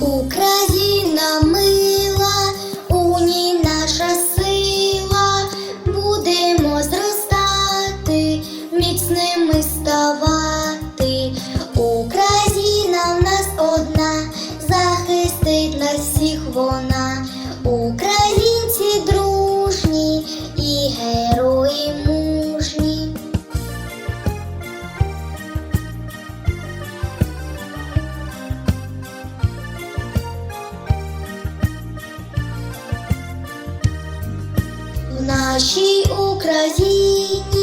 Україна мила, у ній наша сила, будемо зростати, міцними ставати. Нашій Україні,